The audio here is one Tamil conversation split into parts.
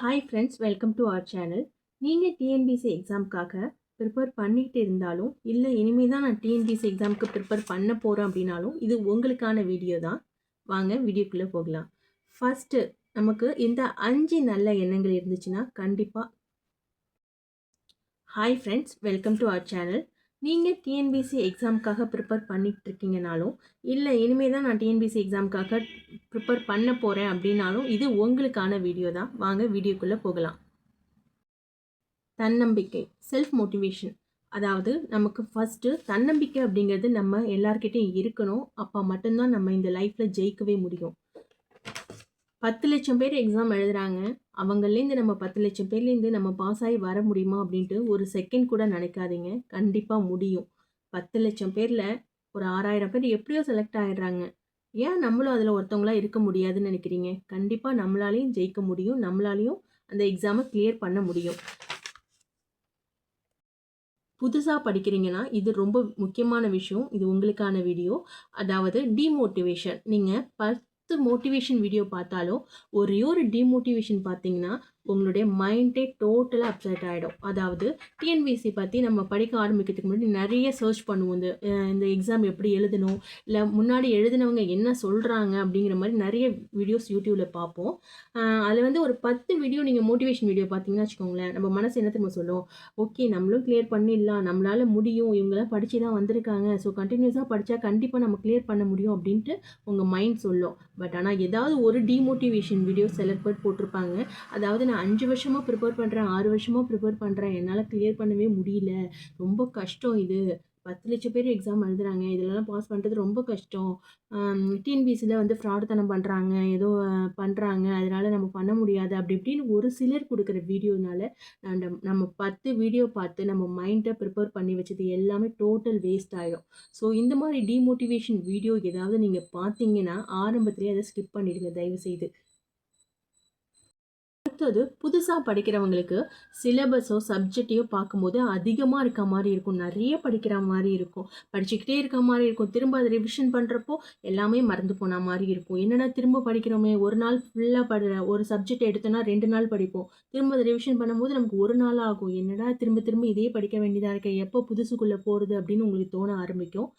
Hi friends welcome to our channel நீங்கள் டிஎன்பிசி எக்ஸாமுக்காக ப்ரிப்பேர் பண்ணிகிட்டு இருந்தாலும் இல்லை இனிமேல் தான் நான் டிஎன்பிசி எக்ஸாமுக்கு ப்ரிப்பேர் பண்ண போகிறேன் அப்படின்னாலும் இது உங்களுக்கான வீடியோ தான். வாங்க வீடியோக்குள்ளே போகலாம். ஃபஸ்ட்டு நமக்கு இந்த அஞ்சு நல்ல எண்ணங்கள் இருந்துச்சுன்னா கண்டிப்பாக hi friends welcome to our channel நீங்கள் டிஎன்பிசி எக்ஸாமுக்காக ப்ரிப்பேர் பண்ணிகிட்ருக்கீங்கனாலும் இல்லை இனிமேல் தான் நான் டிஎன்பிசி எக்ஸாமுக்காக ப்ரிப்பேர் பண்ண போகிறேன் அப்படின்னாலும் இது உங்களுக்கான வீடியோ தான். வாங்க வீடியோக்குள்ளே போகலாம். தன்னம்பிக்கை செல்ஃப் மோட்டிவேஷன் அதாவது நமக்கு ஃபஸ்ட்டு தன்னம்பிக்கை அப்படிங்கிறது நம்ம எல்லார்கிட்டையும் இருக்கணும். அப்போ மட்டும்தான் நம்ம இந்த லைஃப்பில் ஜெயிக்கவே முடியும். பத்து லட்சம் பேர் எக்ஸாம் எழுதுகிறாங்க அவங்கலேருந்து நம்ம பத்து லட்சம் பேர்லேருந்து நம்ம பாஸ் ஆகி வர முடியுமா அப்படின்ட்டு ஒரு செகண்ட் கூட நினைக்காதீங்க. கண்டிப்பாக முடியும். பத்து லட்சம் பேரில் ஒரு ஆறாயிரம் பேர் எப்படியோ செலக்ட் ஆகிடுறாங்க ஏன் நம்மளும் அதில் ஒருத்தவங்களா இருக்க முடியாதுன்னு நினைக்கிறீங்க? கண்டிப்பாக நம்மளாலையும் ஜெயிக்க முடியும். நம்மளாலையும் அந்த எக்ஸாமை கிளியர் பண்ண முடியும். புதுசாக படிக்கிறீங்கன்னா இது ரொம்ப முக்கியமான விஷயம். இது உங்களுக்கான வீடியோ அதாவது டிமோட்டிவேஷன் நீங்கள் ப பத்து மோட்டிவேஷன் வீடியோ பார்த்தாலும் ஒரே ஒரு டிமோட்டிவேஷன் பார்த்தீங்கன்னா உங்களுடைய மைண்டே டோட்டலாக அப்செட் ஆகிடும் அதாவது டிஎன்பிஎஸ்சி பற்றி நம்ம படிக்க ஆரம்பிக்கிறதுக்கு முன்னாடி நிறைய சர்ச் பண்ணுவோம். இந்த இந்த எக்ஸாம் எப்படி எழுதணும்? இல்லை முன்னாடி எழுதினவங்க என்ன சொல்கிறாங்க அப்படிங்கிற மாதிரி நிறைய வீடியோஸ் யூடியூப்பில் பார்ப்போம். அதில் வந்து ஒரு பத்து வீடியோ நீங்கள் மோட்டிவேஷன் வீடியோ பார்த்தீங்கன்னா வச்சுக்கோங்களேன். நம்ம மனசு என்ன திரும்ப சொல்லும்? ஓகே நம்மளும் கிளியர் பண்ணிடலாம். நம்மளால் முடியும். இவங்களாம் படித்து தான் வந்திருக்காங்க ஸோ கண்டினியூஸாக படித்தா கண்டிப்பாக நம்ம கிளியர் பண்ண முடியும். அப்படின்ட்டு உங்கள் மைண்ட் சொல்லும். பட் ஆனால் ஏதாவது ஒரு டிமோட்டிவேஷன் வீடியோ செலக்ட் பண்ணி போட்டிருப்பாங்க. அதாவது நான் அஞ்சு வருஷமாக ப்ரிப்பேர் பண்ணுறேன் ஆறு வருஷமாக ப்ரிப்பேர் பண்ணுறேன் என்னால் கிளியர் பண்ணவே முடியல. ரொம்ப கஷ்டம் இது. பத்து லட்சம் பேர் எக்ஸாம் எழுதுறாங்க. இதிலலாம் பாஸ் பண்ணுறது ரொம்ப கஷ்டம். டிஎன்பிசியில் வந்து ஃப்ராடுத்தனம் பண்ணுறாங்க ஏதோ பண்ணுறாங்க அதனால் நம்ம பண்ண முடியாது. அப்படி இப்படின்னு ஒரு சிலர் கொடுக்குற வீடியோனால நம்ம நம்ம பத்து வீடியோ பார்த்து நம்ம மைண்டை ப்ரிப்பேர் பண்ணி வச்சது எல்லாமே டோட்டல் வேஸ்ட் ஆகிடும் ஸோ இந்த மாதிரி டிமோட்டிவேஷன் வீடியோ ஏதாவது நீங்கள் பார்த்தீங்கன்னா ஆரம்பத்துலேயே அதை ஸ்கிப் பண்ணிடுங்க. தயவுசெய்து. அடுத்தது புதுசாக படிக்கிறவங்களுக்கு சிலபஸோ சப்ஜெக்டையோ பார்க்கும்போது அதிகமாக இருக்க மாதிரி இருக்கும். நிறைய படிக்கிற மாதிரி இருக்கும். படிச்சுக்கிட்டே இருக்க மாதிரி இருக்கும். திரும்ப அதை ரிவிஷன் பண்ணுறப்போ எல்லாமே மறந்து போன மாதிரி இருக்கும். என்னென்னா திரும்ப படிக்கிறோமே? ஒரு நாள் ஃபுல்லாக படுற ஒரு சப்ஜெக்ட் எடுத்தோன்னா ரெண்டு நாள் படிப்போம். திரும்ப அதை ரிவிஷன் பண்ணும்போது நமக்கு ஒரு நாள் ஆகும். என்னடா திரும்ப திரும்ப இதே படிக்க வேண்டியதாக இருக்க? எப்போ புதுசுக்குள்ளே போகிறது அப்படின்னு உங்களுக்கு தோண ஆரம்பிக்கும்.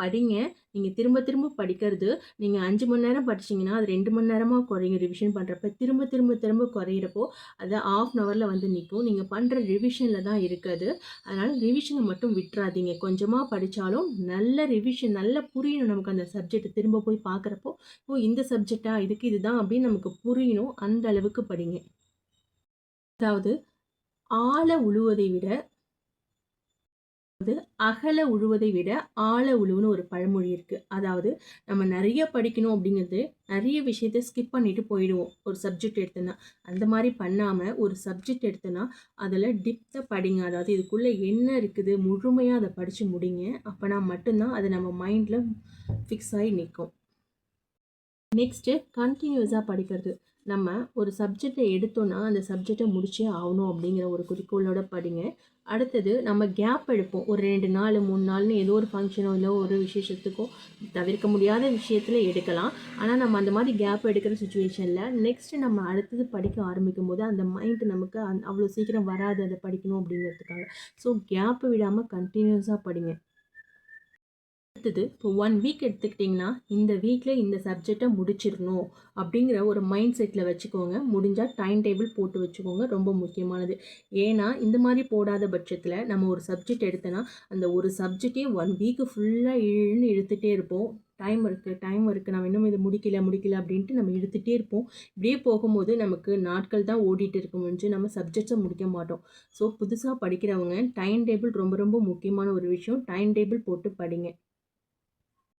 படிங்க. நீங்கள் திரும்ப திரும்ப படிக்கிறது நீங்கள் அஞ்சு மணி நேரம் படிச்சிங்கன்னா அது ரெண்டு மணி நேரமாக குறையும். ரிவிஷன் பண்ணுறப்ப திரும்ப திரும்ப திரும்ப குறையிறப்போ அது ஆஃப் அன் ஹவரில் வந்து நிற்கும் நீங்கள் பண்ணுற ரிவிஷனில் தான் இருக்குது. அதனால் ரிவிஷனை மட்டும் விட்டுறாதீங்க. கொஞ்சமாக படித்தாலும் நல்ல ரிவிஷன் நல்லா புரியணும் நமக்கு அந்த சப்ஜெக்ட் திரும்ப போய் பார்க்குறப்போ ஓ இந்த சப்ஜெக்டா இதுக்கு இதுதான் அப்படின்னு நமக்கு புரியணும். அந்த அளவுக்கு படிங்க. அதாவது ஆளை உழுவதை விட அதாவது அகல உழுவதை விட ஆழ உழுவுன்னு ஒரு பழமொழி இருக்குது அதாவது நம்ம நிறைய படிக்கணும் அப்படிங்கிறது நிறைய விஷயத்த ஸ்கிப் பண்ணிட்டு போயிடுவோம். ஒரு சப்ஜெக்ட் எடுத்தோன்னா. அந்த மாதிரி பண்ணாமல் ஒரு சப்ஜெக்ட் எடுத்தோன்னா அதில் டிப்த்தை படிங்க. அதாவது இதுக்குள்ளே என்ன இருக்குது? முழுமையாக அதை படித்து முடிங்க. அப்போனா மட்டும்தான் அது நம்ம மைண்டில் ஃபிக்ஸ் ஆகி நிற்கும் நெக்ஸ்ட்டு கண்டினியூஸாக படிக்கிறது. நம்ம ஒரு சப்ஜெக்டை எடுத்தோன்னா அந்த சப்ஜெக்டை முடிச்சே ஆகணும் அப்படிங்கிற ஒரு குறிக்கோளோட படிங்க. அடுத்தது நம்ம கேப் எடுப்போம். ஒரு ரெண்டு நாள் மூணு நாள்னு ஏதோ ஒரு ஃபங்க்ஷனோ இல்லை ஒரு விசேஷத்துக்கோ தவிர்க்க முடியாத விஷயத்தில் எடுக்கலாம். ஆனால் நம்ம அந்த மாதிரி கேப் எடுக்கிற சுச்சுவேஷனில் நெக்ஸ்ட்டு நம்ம அடுத்தது படிக்க ஆரம்பிக்கும் போது அந்த மைண்ட் நமக்கு அந் அவ்வளோ சீக்கிரம் வராது அதை படிக்கணும் அப்படிங்கிறதுக்காக. ஸோ கேப் விடாமல் கண்டினியூஸாக படிங்க. அடுத்தது இப்போ ஒன் வீக் எடுத்துக்கிட்டிங்கன்னா இந்த வீக்கில் இந்த சப்ஜெக்டை முடிச்சிடணும் அப்படிங்கிற ஒரு மைண்ட் செட்டில் வச்சுக்கோங்க. முடிஞ்சால் டைம் டேபிள் போட்டு வச்சுக்கோங்க ரொம்ப முக்கியமானது. ஏன்னா இந்த மாதிரி போடாத பட்சத்தில் நம்ம ஒரு சப்ஜெக்ட் எடுத்தோன்னா அந்த ஒரு சப்ஜெக்டே ஒன் வீக்கு ஃபுல்லாக இழுன்னு இழுத்துகிட்டே இருப்போம். டைம் இருக்குது டைம் இருக்குது நம்ம இன்னும் இதை முடிக்கல முடிக்கல அப்படின்ட்டு நம்ம இழுத்துகிட்டே இருப்போம். இப்படியே போகும்போது நமக்கு நாட்கள் தான் ஓடிட்டு இருக்க முடிஞ்சு நம்ம சப்ஜெக்ட்ஸை முடிக்க மாட்டோம். ஸோ புதுசாக படிக்கிறவங்க டைம் டேபிள் ரொம்ப ரொம்ப முக்கியமான ஒரு விஷயம். டைம் டேபிள் போட்டு படிங்க.